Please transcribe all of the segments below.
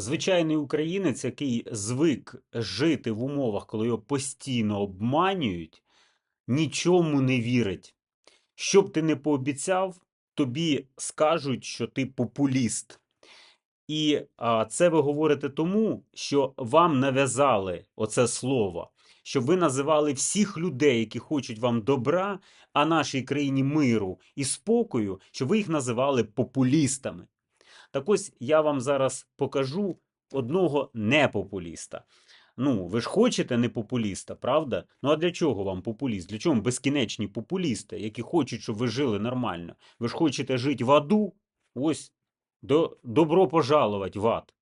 Звичайний українець, який звик жити в умовах, коли його постійно обманюють, нічому не вірить. Що б ти не пообіцяв, тобі скажуть, що ти популіст. І а, це ви говорите тому, що вам нав'язали оце слово, щоб ви називали всіх людей, які хочуть вам добра, а нашій країні миру і спокою, щоб ви їх називали популістами. Так ось я вам зараз покажу одного непопуліста. Ну, ви ж хочете не популіста, правда? Ну а для чого вам популіст? Для чого безкінечні популісти, які хочуть, щоб ви жили нормально? Ви ж хочете жити в аду? Ось до, добро пожаловать в ад.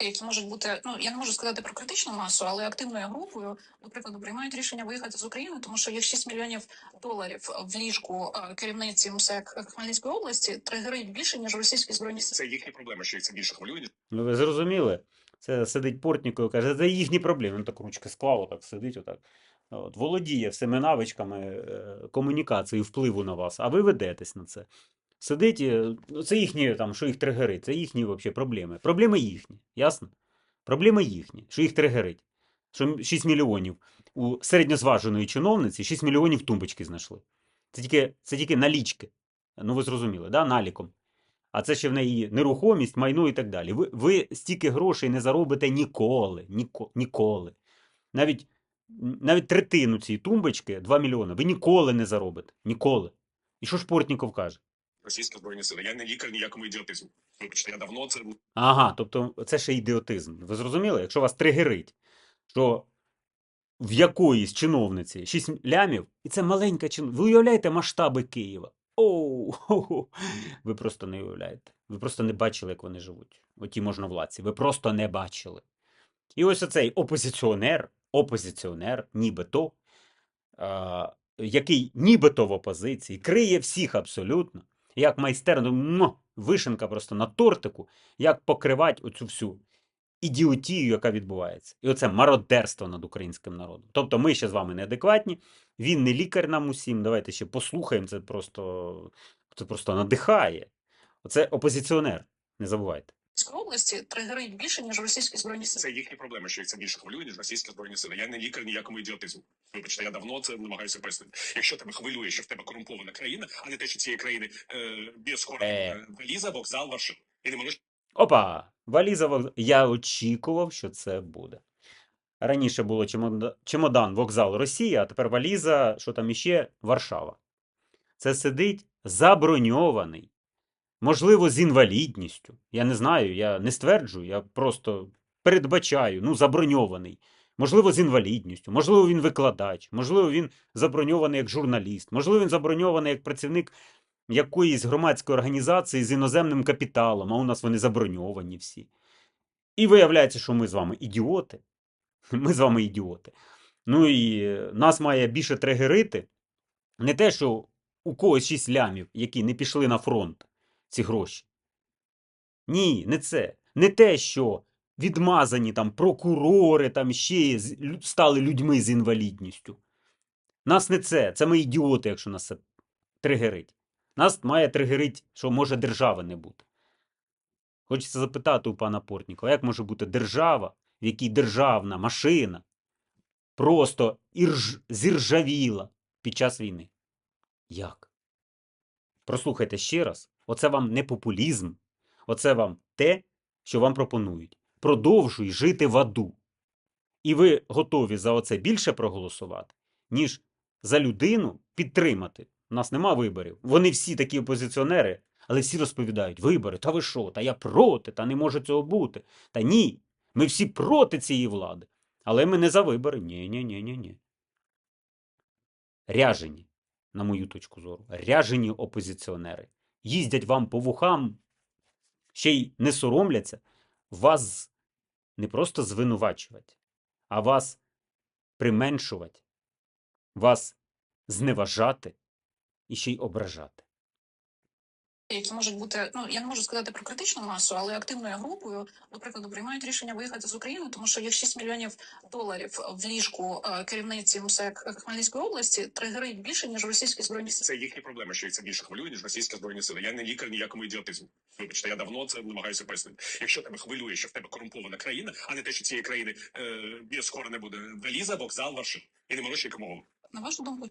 Які можуть бути, ну я не можу сказати про критичну масу, але активною групою, до прикладу, приймають рішення виїхати з України, тому що є 6 мільйонів доларів в ліжку е, керівниці МСЕК Хмельницької області тригерить більше ніж російські збройні сили. Це їхні проблеми, що їх це більше хвилює, Ну, ви зрозуміли? Це сидить Портніков і каже, це їхні проблеми. Він так ручки склав, отак сидить, отак. От, володіє всіми навичками е, комунікації, впливу на вас, а ви ведетесь на це. Сидить, ну, це їхні, там, що їх тригерить, це їхні вообще проблеми. Проблеми їхні, ясно? Проблеми їхні, що їх тригерить. Що 6 мільйонів у середньозваженої чиновниці 6 мільйонів тумбочки знайшли. Це тільки, це тільки налічки. Ну, ви зрозуміли, да? наліком. А це ще в неї нерухомість, майно і так далі. Ви, ви стільки грошей не заробите ніколи. Ніко, ніколи. Навіть, навіть третину цієї тумбочки, 2 мільйони, ви ніколи не заробите. Ніколи. І що ж Портніков каже? Російські збройні сили. Я не лікар ніякому ідіотизму. Вибачте, я давно це Ага, тобто це ще ідіотизм. Ви зрозуміли? Якщо вас тригерить, що в якоїсь чиновниці 6 лямів, і це маленька чиновниця. Ви уявляєте масштаби Києва? Оу, ви просто не уявляєте. Ви просто не бачили, як вони живуть. Оті можновладці. Ви просто не бачили. І ось оцей опозиціонер, опозиціонер, нібито, а, який нібито в опозиції, криє всіх абсолютно, як майстерно, ну, вишенка просто на тортику, як покривати оцю всю ідіотію, яка відбувається. І оце мародерство над українським народом. Тобто ми ще з вами неадекватні, він не лікар нам усім. Давайте ще послухаємо, це просто, це просто надихає. Оце опозиціонер, не забувайте. Області тригерить більше ніж російські збройні сили. це їхні проблеми, що їх це більше хвилює, ніж російські збройні сили. Я не лікар ніякому ідіотизму. Вибачте, я давно це намагаюся пояснити. Якщо тебе хвилює, що в тебе корумпована країна, а не те, що цієї країни е, без Е. е. валіза, вокзал, Варшава. І не можеш Опа! Валіза вокзал. Я очікував, що це буде. Раніше було чемода- чемодан, вокзал Росія, а тепер валіза, що там іще, Варшава. Це сидить заброньований. Можливо, з інвалідністю. Я не знаю, я не стверджую, я просто передбачаю, ну, заброньований. Можливо, з інвалідністю, можливо, він викладач, можливо, він заброньований як журналіст, можливо, він заброньований як працівник якоїсь громадської організації з іноземним капіталом, а у нас вони заброньовані всі. І виявляється, що ми з вами ідіоти. Ми з вами ідіоти. Ну і нас має більше тригерити не те, що у когось 6 лямів, які не пішли на фронт, ці гроші. Ні, не це. Не те, що відмазані там прокурори, там ще стали людьми з інвалідністю. Нас не це. Це ми ідіоти, якщо нас це тригерить. Нас має тригерить, що може держави не бути. Хочеться запитати у пана Портнікова, як може бути держава, в якій державна машина просто ірж... зіржавіла під час війни? Як? Прослухайте ще раз. Оце вам не популізм. Оце вам те, що вам пропонують. Продовжуй жити в аду. І ви готові за оце більше проголосувати, ніж за людину підтримати. У нас нема виборів. Вони всі такі опозиціонери, але всі розповідають: вибори, та ви що? Та я проти, та не може цього бути. Та ні. Ми всі проти цієї влади. Але ми не за вибори. Ні, ні, ні, ні, ні. Ряжені, на мою точку зору, ряжені опозиціонери. Їздять вам по вухам, ще й не соромляться, вас не просто звинувачувати, а вас применшувати, вас зневажати і ще й ображати. Які можуть бути, ну я не можу сказати про критичну масу, але активною групою, до прикладу, приймають рішення виїхати з України, тому що є 6 мільйонів доларів в ліжку е, керівниці МСЕК Хмельницької області, тригерить більше ніж російські збройні сили. Це їхні проблеми, що їх це більше хвилює, ніж російські збройні сили. Я не лікар ніякому ідіотизму. Вибачте, я давно це намагаюся пояснити. Якщо тебе хвилює, що в тебе корумпована країна, а не те, що цієї країни е, скоро не буде валіза, вокзал, варшин. І не морочі кому. На вашу думку,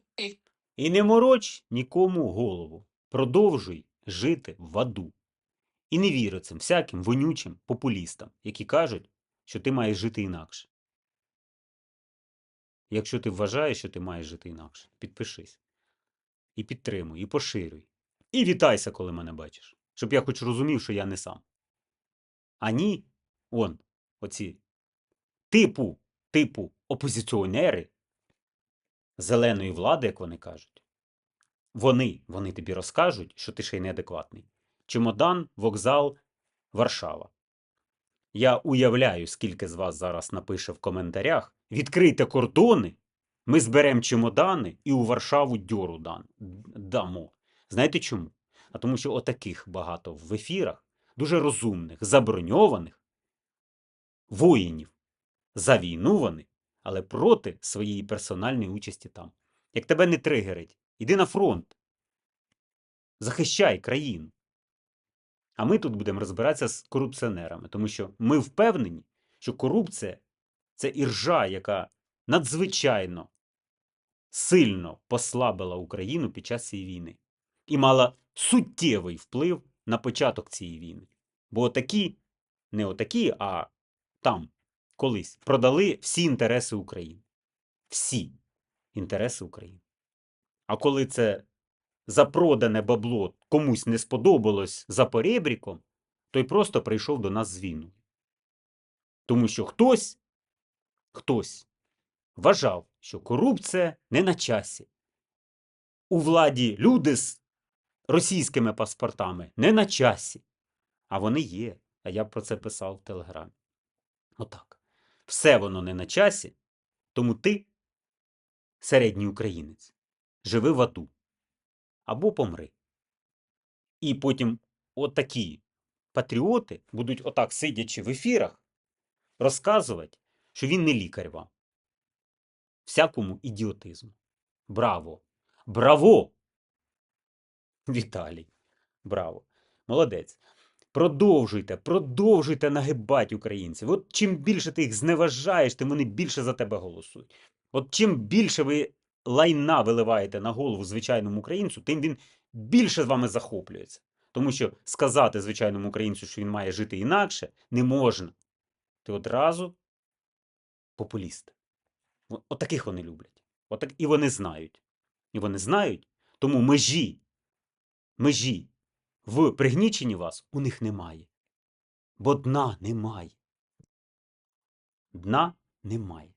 І не мороч нікому голову. Продовжуй жити в аду. І не віри цим всяким вонючим популістам, які кажуть, що ти маєш жити інакше. Якщо ти вважаєш, що ти маєш жити інакше, підпишись. І підтримуй, і поширюй. І вітайся, коли мене бачиш. Щоб я хоч розумів, що я не сам. А ні, он, оці типу, типу опозиціонери зеленої влади, як вони кажуть. Вони, вони тобі розкажуть, що ти ще й неадекватний. Чемодан, вокзал, Варшава. Я уявляю, скільки з вас зараз напише в коментарях. Відкрийте кордони, ми зберемо чемодани і у Варшаву дьору дамо. Знаєте чому? А тому що отаких багато в ефірах, дуже розумних, заброньованих воїнів. За війну вони, але проти своєї персональної участі там. Як тебе не тригерить, іди на фронт. Захищай країну. А ми тут будемо розбиратися з корупціонерами, тому що ми впевнені, що корупція це іржа, яка надзвичайно сильно послабила Україну під час цієї війни і мала суттєвий вплив на початок цієї війни. Бо отакі, не отакі, а там колись продали всі інтереси України. Всі інтереси України. А коли це запродане бабло комусь не сподобалось за поребріком, той просто прийшов до нас з війною. Тому що хтось, хтось вважав, що корупція не на часі. У владі люди з російськими паспортами не на часі. А вони є. А я про це писав в Телеграмі. Отак. Все воно не на часі, тому ти, середній українець, живи в аду або помри. І потім отакі патріоти будуть отак, сидячи в ефірах, розказувати, що він не лікар вам. Всякому ідіотизму. Браво! Браво! Віталій. Браво! Молодець. Продовжуйте, продовжуйте нагибати українців. От чим більше ти їх зневажаєш, тим вони більше за тебе голосують. От чим більше ви лайна виливаєте на голову звичайному українцю, тим він більше з вами захоплюється. Тому що сказати звичайному українцю, що він має жити інакше, не можна. Ти одразу популіст. От вони люблять. От так, і вони знають. І вони знають, тому межі, межі в пригніченні вас у них немає. Бо дна немає. Дна немає.